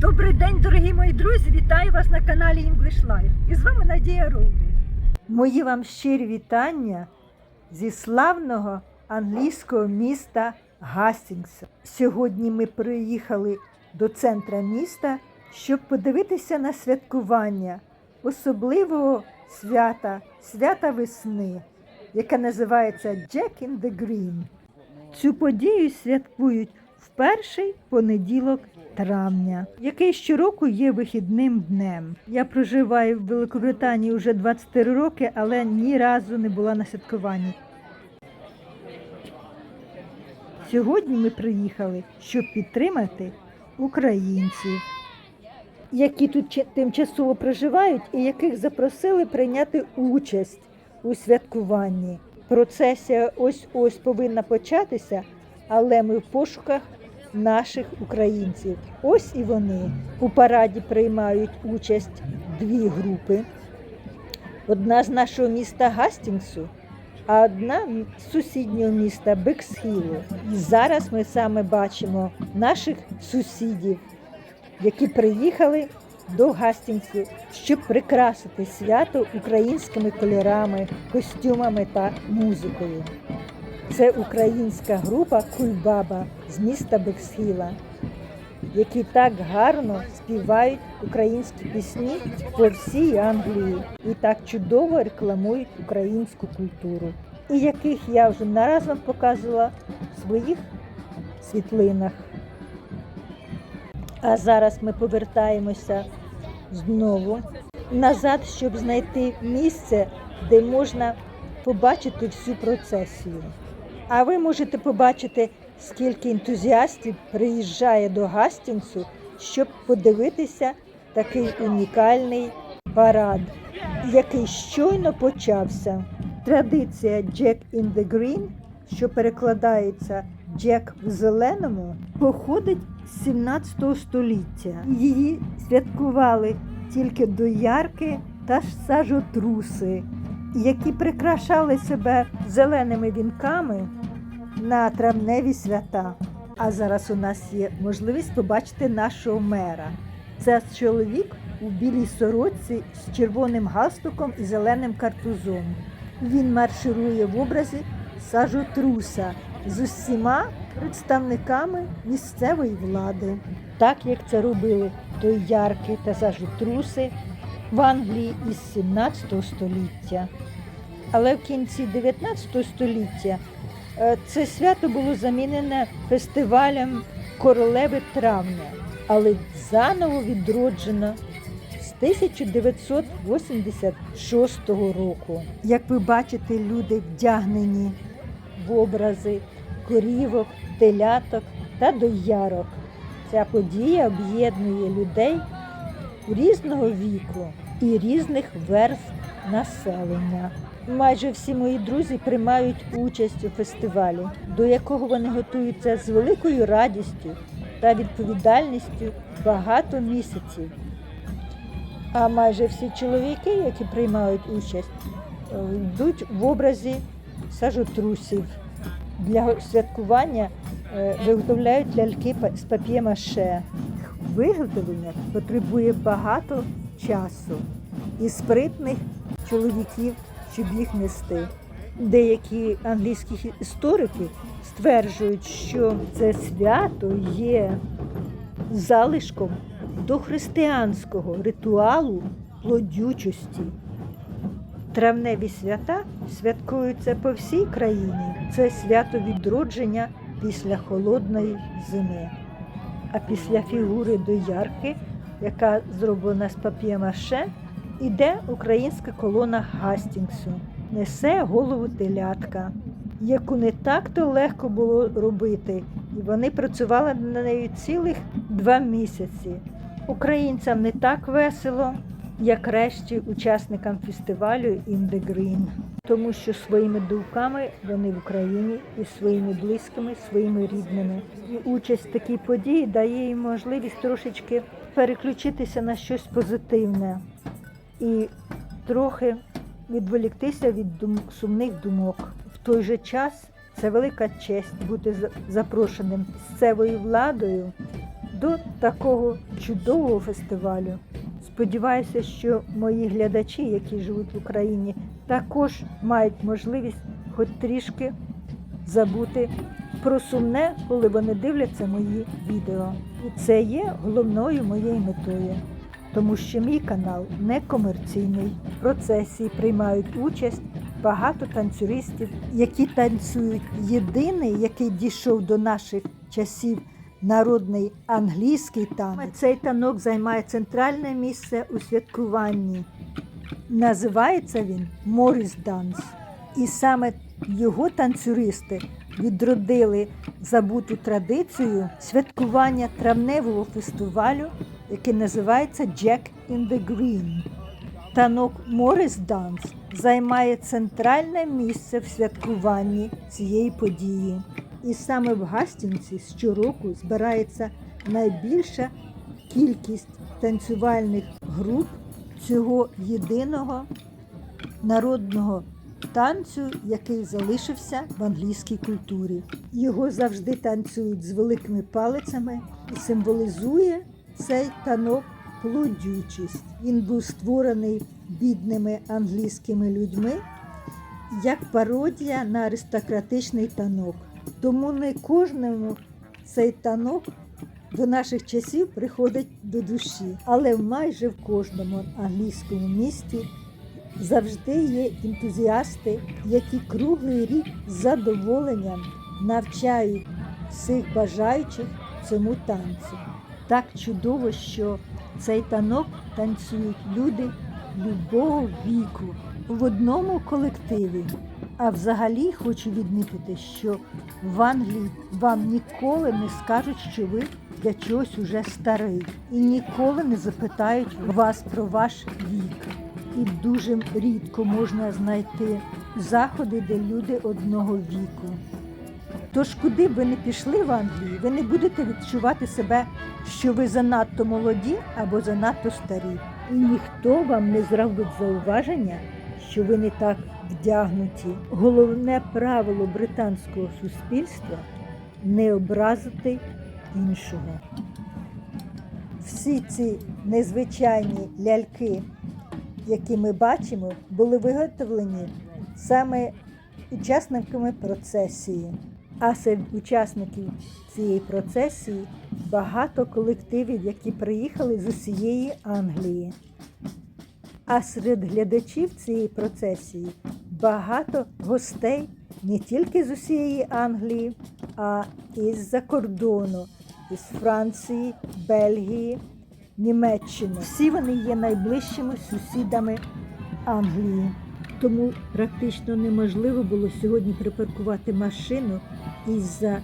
Добрий день, дорогі мої друзі! Вітаю вас на каналі English Life. І з вами Надія Роулі. Мої вам щирі вітання зі славного англійського міста Гастінгса. Сьогодні ми приїхали до центра міста, щоб подивитися на святкування особливого свята, свята весни, яке називається Jack in the Green. Цю подію святкують перший понеділок травня, який щороку є вихідним днем. Я проживаю в Великобританії вже 24 роки, але ні разу не була на святкуванні. Сьогодні ми приїхали, щоб підтримати українців, які тут тимчасово проживають і яких запросили прийняти участь у святкуванні. Процесія ось ось повинна початися, але ми в пошуках наших українців. Ось і вони у параді приймають участь дві групи. Одна з нашого міста Гастінгсу, а одна з сусіднього міста Бексхілу. І зараз ми саме бачимо наших сусідів, які приїхали до Гастінгсу, щоб прикрасити свято українськими кольорами, костюмами та музикою. Це українська група Кульбаба з міста Бексхіла, які так гарно співають українські пісні по всій Англії і так чудово рекламують українську культуру, і яких я вже не раз вам показувала в своїх світлинах. А зараз ми повертаємося знову назад, щоб знайти місце, де можна побачити всю процесію. А ви можете побачити, скільки ентузіастів приїжджає до Гастінгсу, щоб подивитися такий унікальний парад, який щойно почався. Традиція Jack in the Green, що перекладається Джек в зеленому, походить з 17 століття. Її святкували тільки доярки та сажотруси, які прикрашали себе зеленими вінками на травневі свята. А зараз у нас є можливість побачити нашого мера. Це чоловік у білій сорочці з червоним галстуком і зеленим картузом. Він марширує в образі сажотруса з усіма представниками місцевої влади, так як це робили доярки та сажотруси в Англії із 17 століття. Але в кінці 19 століття е, це свято було замінене фестивалем королеви травня, але заново відроджено з 1986 року. Як ви бачите, люди вдягнені в образи корівок, теляток та доярок. Ця подія об'єднує людей різного віку і різних верств населення. Майже всі мої друзі приймають участь у фестивалі, до якого вони готуються з великою радістю та відповідальністю багато місяців. А майже всі чоловіки, які приймають участь, е, йдуть в образі сажотрусів. Для святкування е, виготовляють ляльки з пап'є-маше. Виготовлення потребує багато часу і спритних чоловіків, щоб їх нести. Деякі англійські історики стверджують, що це свято є залишком дохристиянського ритуалу плодючості. Травневі свята святкуються по всій країні. Це свято відродження після холодної зими. А після фігури доярки, яка зроблена з пап'є-маше, іде українська колона Гастінгсу, несе голову телятка, яку не так-то легко було робити, і вони працювали на неї цілих два місяці. Українцям не так весело, як решті учасникам фестивалю In the тому що своїми думками вони в Україні і своїми близькими, своїми рідними. І участь в такій події дає їм можливість трошечки переключитися на щось позитивне і трохи відволіктися від дум- сумних думок. В той же час Це велика честь бути за- запрошеним місцевою владою до такого чудового фестивалю. Сподіваюся, що мої глядачі, які живуть в Україні, також мають можливість хоч трішки забути про сумне, коли вони дивляться мої відео. І це є головною моєю метою, тому що мій канал не комерційний. В процесі приймають участь багато танцюристів, які танцюють. Єдиний, який дійшов до наших часів, народний англійський танець. Цей танок займає центральне місце у святкуванні. Називається він Моріс Данс. І саме його танцюристи відродили забуту традицію святкування травневого фестивалю, який називається Jack in the Green. Танок Моріс Данс займає центральне місце в святкуванні цієї події. І саме в Гастінці щороку збирається найбільша кількість танцювальних груп цього єдиного народного танцю, який залишився в англійській культурі. Його завжди танцюють з великими палицями і символізує цей танок плодючість. Він був створений бідними англійськими людьми як пародія на аристократичний танок. Тому не кожному цей танок до наших часів приходить до душі, але майже в кожному англійському місті завжди є ентузіасти, які круглий рік з задоволенням навчають всіх бажаючих цьому танцю. Так чудово, що цей танок танцюють люди любого віку в одному колективі. А взагалі хочу відмітити, що в Англії вам ніколи не скажуть, що ви для чогось уже старий, і ніколи не запитають вас про ваш вік. І дуже рідко можна знайти заходи, де люди одного віку. Тож, куди б ви не пішли в Англії, ви не будете відчувати себе, що ви занадто молоді або занадто старі. І ніхто вам не зробить зауваження, що ви не так вдягнуті. Головне правило британського суспільства не образити іншого. Всі ці незвичайні ляльки, які ми бачимо, були виготовлені саме учасниками процесії. А серед учасників цієї процесії багато колективів, які приїхали з усієї Англії. А серед глядачів цієї процесії багато гостей не тільки з усієї Англії, а і з-за кордону, із Франції, Бельгії, Німеччини. Всі вони є найближчими сусідами Англії. Тому практично неможливо було сьогодні припаркувати машину із-за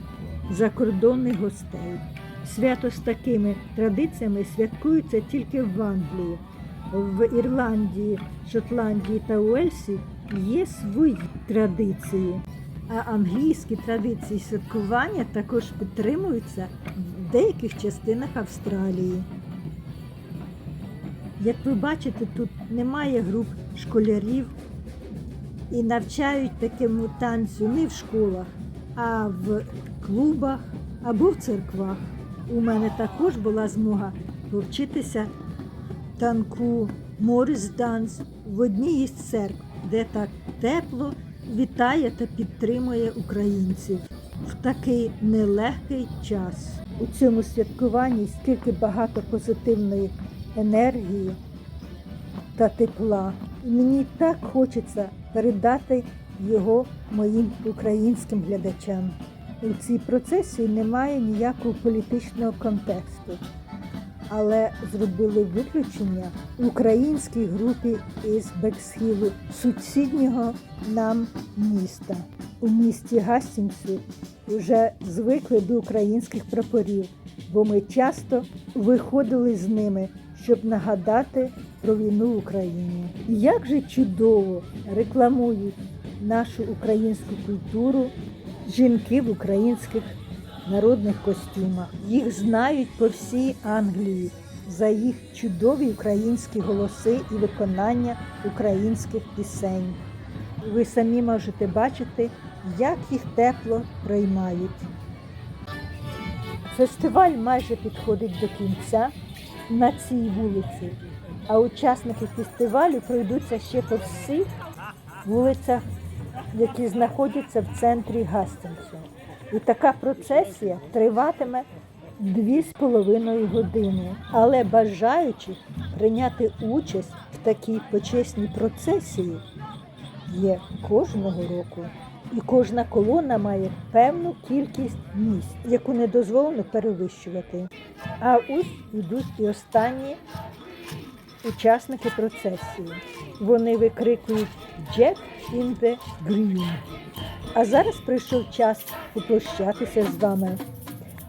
закордонних гостей. Свято з такими традиціями святкується тільки в Англії. В Ірландії, Шотландії та Уельсі є свої традиції. А англійські традиції святкування також підтримуються в деяких частинах Австралії. Як ви бачите, тут немає груп школярів і навчають такому танцю не в школах, а в клубах або в церквах. У мене також була змога повчитися танку Моріс Данс в одній із церкв, де так тепло вітає та підтримує українців в такий нелегкий час. У цьому святкуванні скільки багато позитивної енергії та тепла. І мені так хочеться передати його моїм українським глядачам. У цій процесії немає ніякого політичного контексту, але зробили виключення українській групі із Бексхілу, сусіднього нам міста. У місті Гастінгсі вже звикли до українських прапорів, бо ми часто виходили з ними, щоб нагадати про війну в Україні. Як же чудово рекламують нашу українську культуру жінки в українських народних костюмах. Їх знають по всій Англії за їх чудові українські голоси і виконання українських пісень. Ви самі можете бачити, як їх тепло приймають. Фестиваль майже підходить до кінця на цій вулиці, а учасники фестивалю пройдуться ще по всіх вулицях, які знаходяться в центрі Гастингсу. І така процесія триватиме дві з половиною години. Але бажаючих прийняти участь в такій почесній процесії є кожного року. І кожна колона має певну кількість місць, яку не дозволено перевищувати. А ось ідуть і останні учасники процесії. Вони викрикують Jack in the Green. А зараз прийшов час попрощатися з вами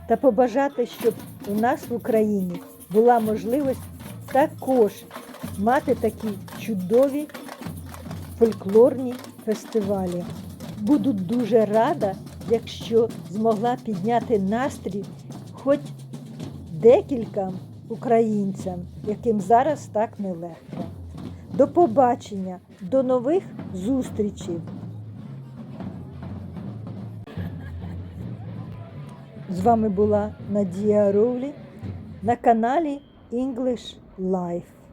та побажати, щоб у нас в Україні була можливість також мати такі чудові фольклорні фестивалі. Буду дуже рада, якщо змогла підняти настрій хоч декілька українцям, яким зараз так нелегко. До побачення, до нових зустрічей. З вами була Надія Роулі на каналі English Life.